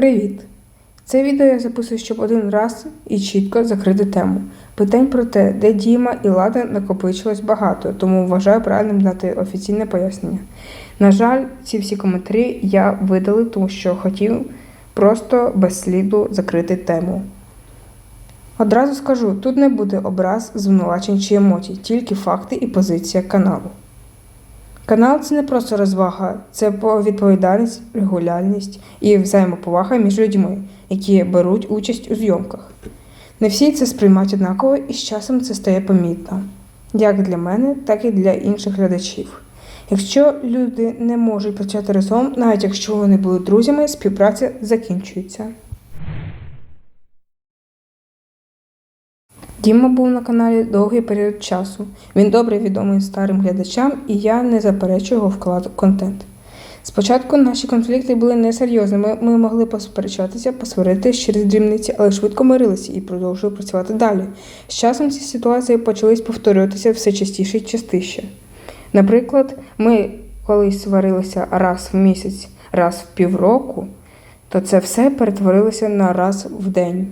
Привіт! Це відео я записую, щоб один раз і чітко закрити тему. Питань про те, де Діма і Лада накопичилось багато, тому вважаю правильним дати офіційне пояснення. На жаль, ці всі коментарі я видалив, тому що хотів просто без сліду закрити тему. Одразу скажу, тут не буде образ, звинувачень чи емоцій, тільки факти і позиція каналу. Канал це не просто розвага, це відповідальність, регулярність і взаємоповага між людьми, які беруть участь у зйомках. Не всі це сприймають однаково, і з часом це стає помітно, як для мене, так і для інших глядачів. Якщо люди не можуть працювати разом, навіть якщо вони були друзями, співпраця закінчується. Діма був на каналі довгий період часу. Він добре відомий старим глядачам, і я не заперечую його вклад у контент. Спочатку наші конфлікти були несерйозними, ми могли посперечатися, посваритись через дрібниці, але швидко мирилися і продовжували працювати далі. З часом ці ситуації почались повторюватися все частіше і частіше. Наприклад, ми колись сварилися раз в місяць, раз в півроку, то це все перетворилося на раз в день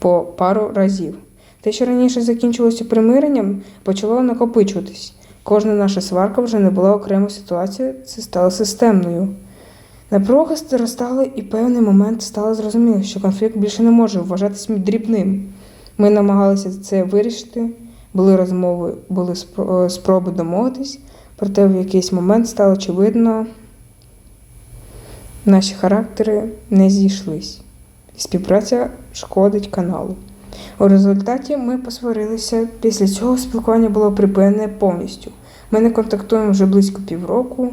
по пару разів. Те, що раніше закінчилося примиренням, почало накопичуватись. Кожна наша сварка вже не була окремою ситуацією, це стало системною. Напруга зростала, і певний момент стало зрозуміло, що конфлікт більше не може вважатись дрібним. Ми намагалися це вирішити, були розмови, були е, спроби домовитись, проте в якийсь момент стало очевидно, наші характери не зійшлись. Співпраця шкодить каналу. У результаті ми посварилися. Після цього спілкування було припинене повністю. Ми не контактуємо вже близько півроку,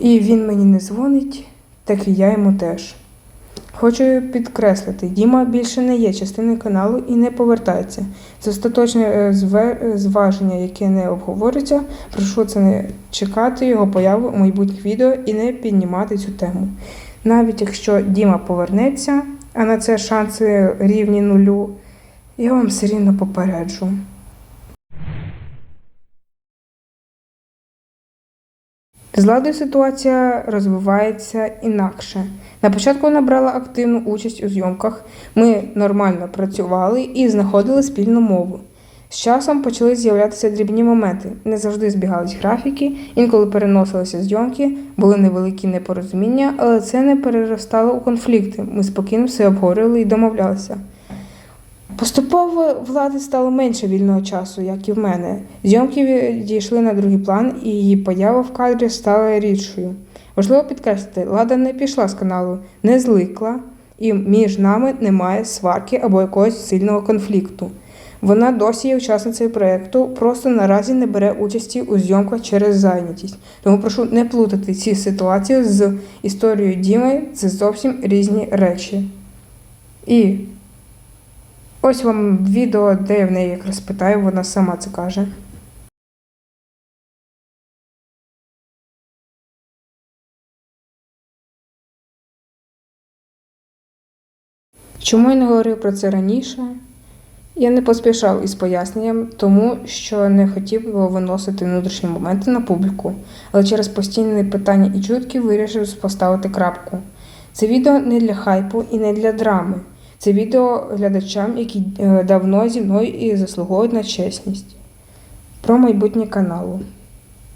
і він мені не дзвонить, так і я йому теж. Хочу підкреслити, Діма більше не є частиною каналу і не повертається. Це остаточне е, е, зваження, яке не обговорюється. Прошу це не чекати його появи у майбутніх відео і не піднімати цю тему. Навіть якщо Діма повернеться, а на це шанси рівні нулю, я вам все рівно попереджу. З Ладою ситуація розвивається інакше. На початку вона брала активну участь у зйомках. Ми нормально працювали і знаходили спільну мову. З часом почали з'являтися дрібні моменти. Не завжди збігались графіки, інколи переносилися зйомки, були невеликі непорозуміння, але це не переростало у конфлікти. Ми спокійно все обговорювали і домовлялися. Поступово влади стало менше вільного часу, як і в мене. Зйомки дійшли на другий план, і її поява в кадрі стала рідшою. Важливо підкреслити, Лада не пішла з каналу, не зликла, і між нами немає сварки або якогось сильного конфлікту. Вона досі є учасницею проєкту, просто наразі не бере участі у зйомках через зайнятість. Тому прошу не плутати ці ситуації з історією Діми, це зовсім різні речі. І ось вам відео, де я в неї якраз питаю, вона сама це каже. Чому я не говорив про це раніше? Я не поспішав із поясненням, тому що не хотів виносити внутрішні моменти на публіку, але через постійні питання і чутки вирішив поставити крапку. Це відео не для хайпу і не для драми. Це відео глядачам, які е, давно зі мною і заслуговують на чесність. Про майбутнє каналу.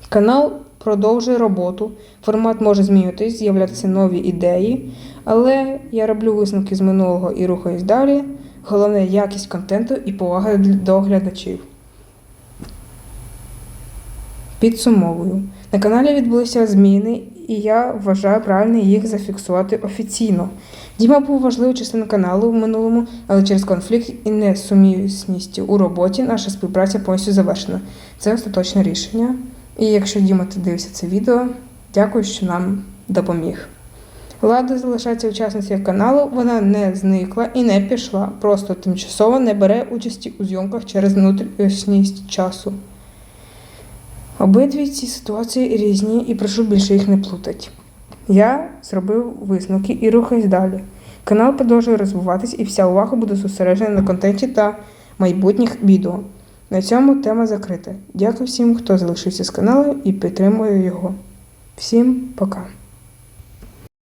Канал продовжує роботу, формат може змінюватись, з'являтися нові ідеї, але я роблю висновки з минулого і рухаюсь далі. Головне якість контенту і повага до глядачів. Підсумовую. На каналі відбулися зміни, і я вважаю правильно їх зафіксувати офіційно. Діма був важливою частиною каналу в минулому, але через конфлікт і несумісність у роботі наша співпраця повністю завершена. Це остаточне рішення. І якщо Діма ти дивишся це відео, дякую, що нам допоміг. Лада залишається учасницею каналу, вона не зникла і не пішла, просто тимчасово не бере участі у зйомках через внутрішність часу. Обидві ці ситуації різні і прошу більше їх не плутати. Я зробив висновки і рухаюсь далі. Канал продовжує розвиватись і вся увага буде зосереджена на контенті та майбутніх відео. На цьому тема закрита. Дякую всім, хто залишився з каналу і підтримує його. Всім пока!